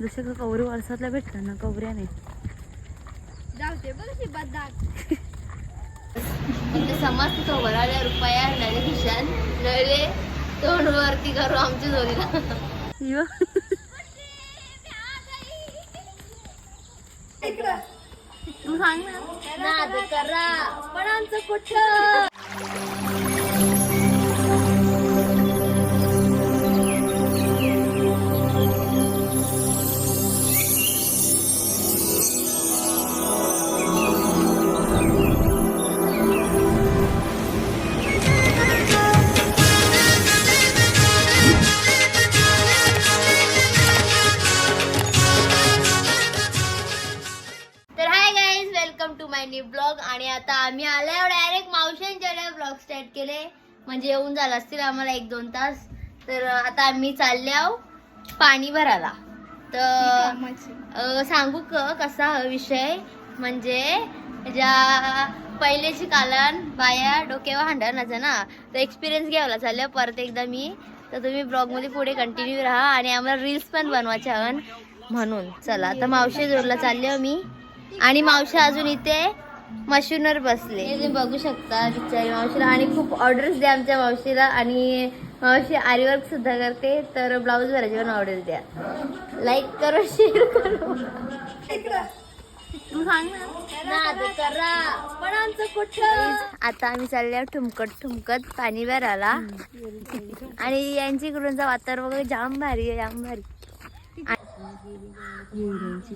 जसे का कवरे वर्षातल्या भेटतात ना कवऱ्याने जाऊते बघ म्हणजे समज तो रुपया नळे खिशान नळे तोंड वरती करू आमच्या जोडीला तू सांग ना. नाद करा. पण आमचं कुठं? आता आम्ही आल्यावर डायरेक्ट मावशांच्या ब्लॉग स्टार्ट केले. म्हणजे येऊन झालं असतील आम्हाला एक दोन तास. तर आता आम्ही चालले आहो पाणी भरायला. तर सांगू क कसा हा विषय? म्हणजे ज्या पहिलेची कालन बाया डोक्यावर हांडणाचा ना तर एक्सपिरियन्स घ्यायला चाललं परत एकदा मी. तर तुम्ही ब्लॉगमध्ये पुढे कंटिन्यू राहा आणि आम्हाला रील्स पण बनवायचे हवन म्हणून. चला आता मावशी जोरला चालले मी. आणि मावशी अजून इथे. मशीनवर बसले हे तुम्ही बघू शकता बिचारी मावशीला आणि खूप ऑर्डर्स द्या आमच्या मावशीला आणि मावशी आरीवर्क सुद्धा करते तर ब्लाऊज भरायचे पण ऑर्डर द्या लाईक करो शेअर करो आता आम्ही चालल्या ठुमकत ठुमकत पाणी भरायला आणि यांची इकडूनचं वातावरण वगैरे जाम भारी आहे जाम भारी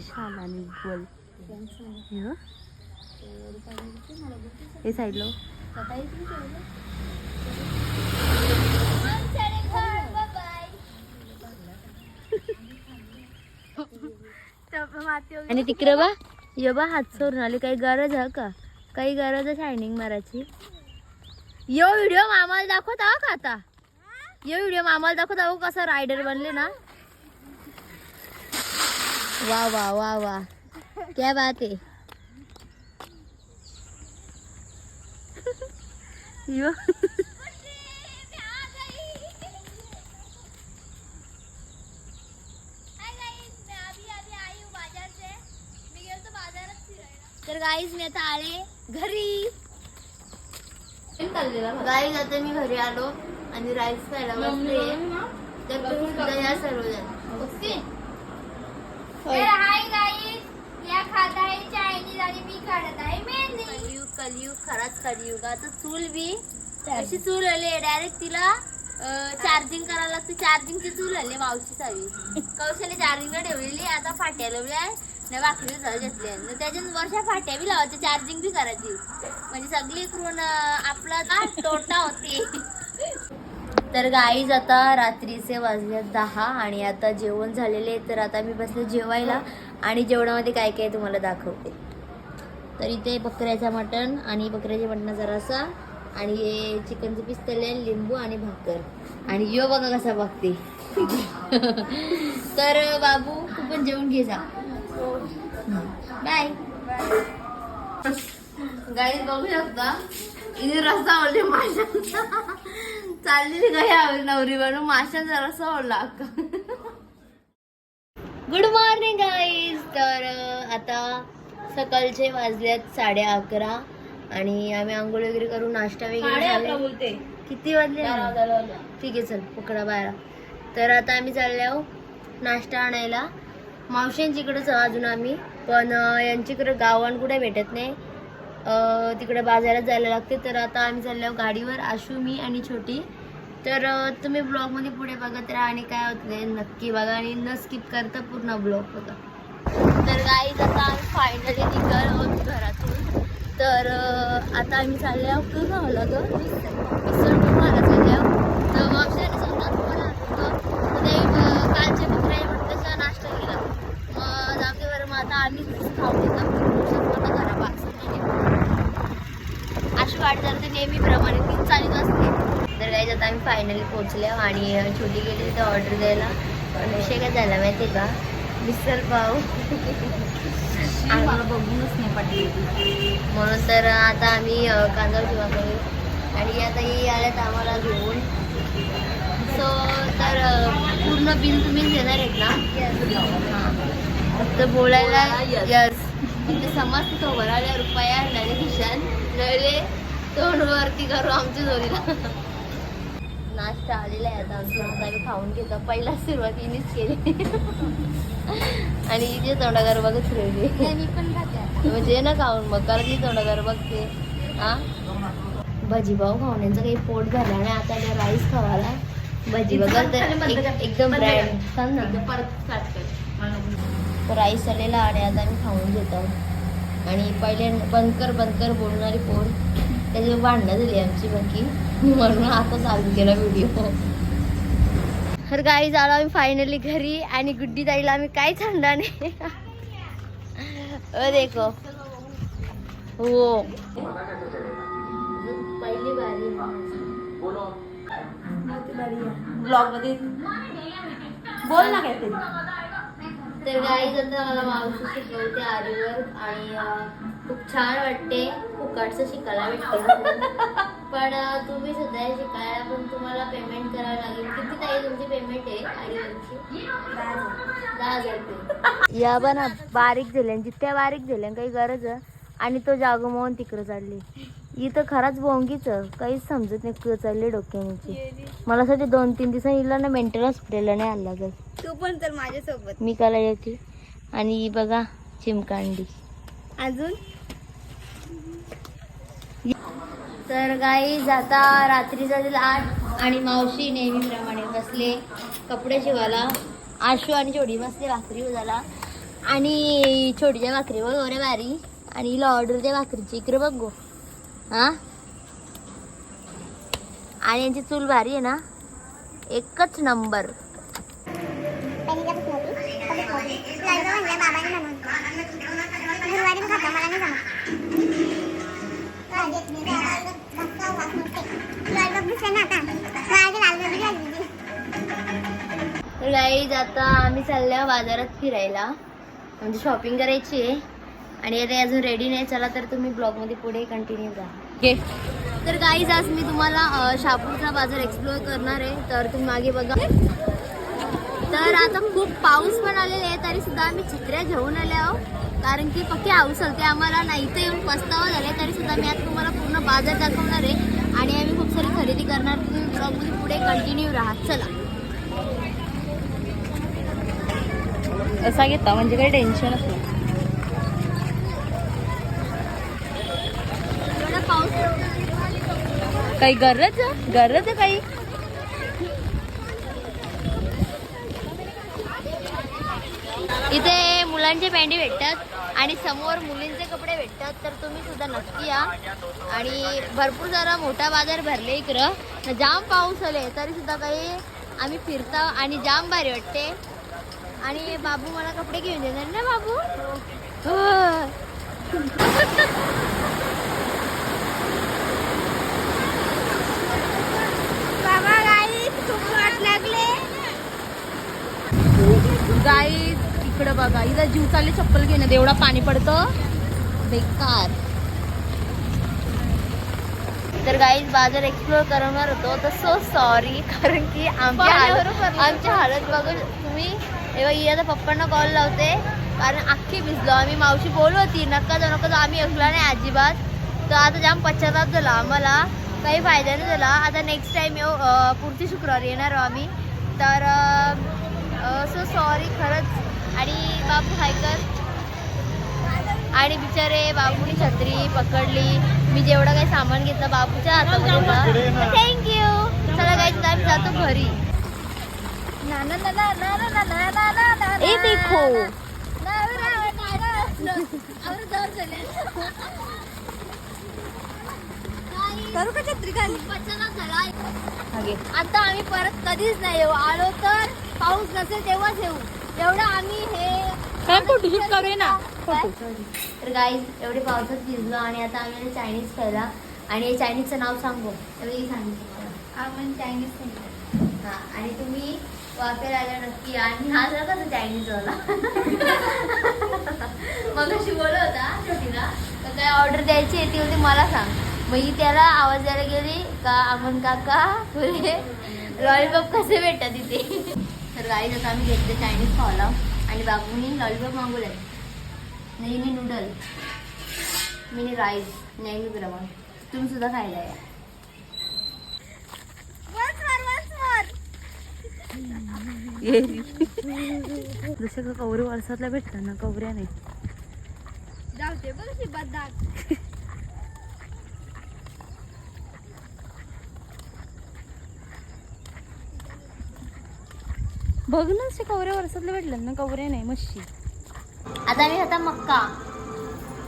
शाल आणि. हे साईडला हो. आणि तिकडे बा ये बा हात सोडून. आले काही गरज आहे का? काही गरज आहे शायनिंग मारायची? यो व्हिडिओ मामाला दाखवत आहो का आता? यो व्हिडिओ मामाला दाखवत आहो कसा रायडर बनले ना? वा वा वा वा. क्या बात आहे. यो तर गाईज मी आता आले घरी। गाईज आता मी घरी आलो आणि राईस खायला बसले. तर तुम्ही सुद्धा या सर्वजण. ओके हाय खात आहे चायनीज आणि मी काढत आहे मेहंदी. कलियुग कलियुग खराच कलियुग. आता चूल बी. अशी चूल आली? डायरेक्ट तिला चार्जिंग करायला लागते. चार्जिंगची चूल आली मावशी सावी कौशल्य चार्जिंगला ठेवलेली आता फाट्या लावल्या न भाकरी न त्याच्यात वर्षा फाट्या बी लावायच्या चार्जिंग बी करायची. म्हणजे सगळी करून आपला ना तोटा होते. तर गाईज आता रात्रीचे वाजले दहा आणि आता जेवण झालेले आहे तर आता मी बसले जेवायला आणि जेवणामध्ये काय काय तुम्हाला दाखवते. तर इथे बकऱ्याचं मटण आणि बकऱ्याचे मटण जरासा आणि हे चिकनचं पीस तळले लिंबू आणि भाकर. आणि यो बघा कसा बघते. तर बाबू तू पण जेवण घे जा. बाय गाईज बघू शकता. इथे रस्ता ओढले चाललेली काय नवरी बनून माशांचा रस्ता ओढला गुड मॉर्निंग गाईज तर आता सकाळचे वाजल्यात साडे अकरा आणि आम्ही आंघोळ वगैरे करून नाश्ता वगैरे बोलते. किती वाजले? ठीक आहे चल पकडा बारा तर आता आम्ही चालले आहो नाश्ता आणायला. मावशींच्याकडेच आहो अजून आम्ही. पण यांच्याकडे गावान कुठे भेटत नाही. तिकडे बाजारात जायला लागते. तर आता आम्ही चाललो आहो गाडीवर आशू मी आणि छोटी. तर तुम्ही ब्लॉगमध्ये पुढे बघत राहा आणि काय होत नाही नक्की बघा आणि न स्किप करता पूर्ण ब्लॉग बघा. तर गाईज आता आम्ही फायनली निघालो आहोत घरातून. तर आता आम्ही चालले आहोत पूर्ण ग मिसळ तुम्हाला चालले आहोत तर मावशीने समजा तुम्हाला होतं तर ते अं, कालचे बकऱ्या म्हटलं नाश्ता केला मग जागे बरं मग आता आम्ही खाऊ घेतो घरा अशी गाडी चालते नेहमीप्रमाणे ती चालत असते तर काही आता पोहोचलो आणि छोटी गेली तिथे ऑर्डर द्यायला. विषय काय झाला माहिती का? मिसळ पाव. मला बघूनच नाही पडली म्हणून तर आता आम्ही कांदा किंवा करू. आणि आता ही आल्यात आम्हाला घेऊन. सो तर पूर्ण बिल तुम्हीच देणार आहेत ना? तर बोलायला. यस म्हणजे समज तो भरायला रुपया नळे खिशान नळे तोंडवरती करू आमच्या जोडीला नाश्ता आलेला आहे आता. आता आम्ही खाऊन घेतो. पहिला सुरुवात हिनेच केली. आणि हिचे तोंडागार बघत मी आता. म्हणजे ना खाऊन मग कारण ती तोंडागार बघते. हा? भजीपाव खाऊन यांचं काही पोट भरला नाही. आता राईस खावाला भजी बघा एकदम ब्रँड सांग ना. परत स्टार्ट कर. तर राईस आलेला आणि आता आम्ही खाऊन घेतो. आणि पहिले बंद कर बंद कर बोलणारी पोर. त्याची भांडणं झाली आमची बाकी म्हणून आता चालू केला व्हिडिओ तर गाई आलो आम्ही फायनली घरी आणि गुड्डी ताईला आम्ही नाही. अ देखो. हो. पहिली बारी. ब्लॉगमध्ये बोल ना काहीतरी. तर गाईज आता मला मावशी शिकवते आरीवर आणि खूप छान वाटते. फुकटचं शिकायला भेटते. पण तुम्ही सुद्धा हे शिकायला पण तुम्हाला पेमेंट करावं लागेल. किती ताई तुमची पेमेंट आहे? आरीवरची दहा हजार. रुपये. या बा ना बारीक झाल्या. जितक्या बारीक झाल्या काही गरज आहे. आणि तो जागो मोहन तिकडं चालली. इथं खराच बोंगीच काहीच समजत नाही कुठं चालली डोक्याची मला असं दोन तीन दिवसांनी हिला ना मेंटल हॉस्पिटलला नाही आला लागेल तू पण तर माझ्यासोबत. मी कला येते. आणि ही बघा चिमकांडी. अजून? तर गाई जाता रात्री जातील आठ आणि मावशी नेहमीप्रमाणे बसले कपडे शिवायला. आशू आणि छोडी बसले भाकरी झाला आणि छोटीच्या भाकरी बघ रे बारी आणि लॉर्डरच्या भाकरीची. इकडे बघ गो. हा? आणि यांची चूल भारी आहे ना? एकच नंबर तर गाईज आता आम्ही चाललो बाजारात फिरायला. म्हणजे शॉपिंग करायची आहे. आणि आता अजून रेडी नाही. चला तर तुम्ही ब्लॉगमध्ये पुढे कंटिन्यू करा घे तर गाईज आज मी तुम्हाला अ, शहापूरचा बाजार एक्सप्लोअर करणार आहे. तर तुम्ही मागे बघा. तर आता खूप पाऊस पण आलेले आहे. तरी सुद्धा आम्ही चित्र्या घेऊन आले आहो कारण की पक्की हाऊस होते आम्हाला नाही इथं येऊन पस्तावा झाले तरी सुद्धा मी आता तुम्हाला पूर्ण बाजार दाखवणार आहे. आणि आम्ही खूप सारी खरेदी करणार. तुम्ही ब्लॉगमध्ये पुढे कंटिन्यू राहा. चला. असा घेता म्हणजे काही टेन्शन नाही. पाऊस काही गरज? गरज आहे काही? इथे मुलांचे पॅन्टी भेटतात आणि समोर मुलींचे कपडे भेटतात तर तुम्ही सुद्धा नक्की या. आणि भरपूर जरा मोठा बाजार भरले इकडं. जाम पाऊस आले तरी सुद्धा काही आम्ही फिरता आणि जाम भारी वाटते. आणि बाबू मला कपडे घेऊन देणार ना बाबू? हो. बाबा गाई खूप वाट लागले. गाई इकडं बघा. इथं जीव चालले चप्पल घेणं. एवढा पाणी पडतं. बेकार. तर गाईज बाजार एक्सप्लोअर करणार होतो. तर सो सॉरी कारण की आमच्या हालत आमची हालत बघून तुम्ही तेव्हा ही आता पप्पांना कॉल लावते. कारण अख्खी भिजलो. आम्ही मावशी बोललो होती नका जाऊ नका जाऊ. आम्ही ऐकला नाही अजिबात. तर आता जाम पश्चाताप झाला आम्हाला. काही फायदा नाही झाला. आता नेक्स्ट टाइम येऊ पुढची शुक्रवारी येणार आम्ही. तर सो सॉरी खरंच. आणि बापू हायकर आणि बिचारे बाबूनी छत्री पकडली. मी जेवढं काही सामान घेतलं बाबूच्या हातामध्ये थँक्यू चला काही आम्ही जातो घरी. ए देखो करू का छत्री खाली हागे आता आम्ही परत कधीच नाही येऊ आलो तर पाऊस नसेल तेव्हाच येऊ एवढं आम्ही हे काय फोटोशूट करूया ना तर गाईज एवढे पावसात भिजलो आणि आता आम्ही चायनीज खायला आणि हे चायनीजचं नाव सांगू एवढी सांगितलं. आपण चायनीज सेंटर हा आणि तुम्ही वाफेर आल्या नक्की. आणि हा जर कसं चायनीज वाला मग अशी बोलत होता छोटीला तर काय ऑर्डर द्यायची आहे ती होती मला सांग. मग ही त्याला आवाज द्यायला गेली का अमन काका पुरे लॉलीपॉप कसे भेटतात तिथे तर गाईज आता आम्ही घेतले चायनीज खावाला आणि बाबूनी लॉलीपॉप नाही नेहमी नूडल मिनी राईस नेहमीप्रमाणे तुम्ही सुद्धा खायला या. जसं का कवरे वारसातल्या भेटतात ना कवऱ्या नाही जाऊते बघ ती बद्दाक बघ ना असे कवरे वारसातल्या भेटतात ना कवऱ्या नाही मच्छी. आता मी आता मक्का.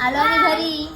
आलो आम्ही घरी.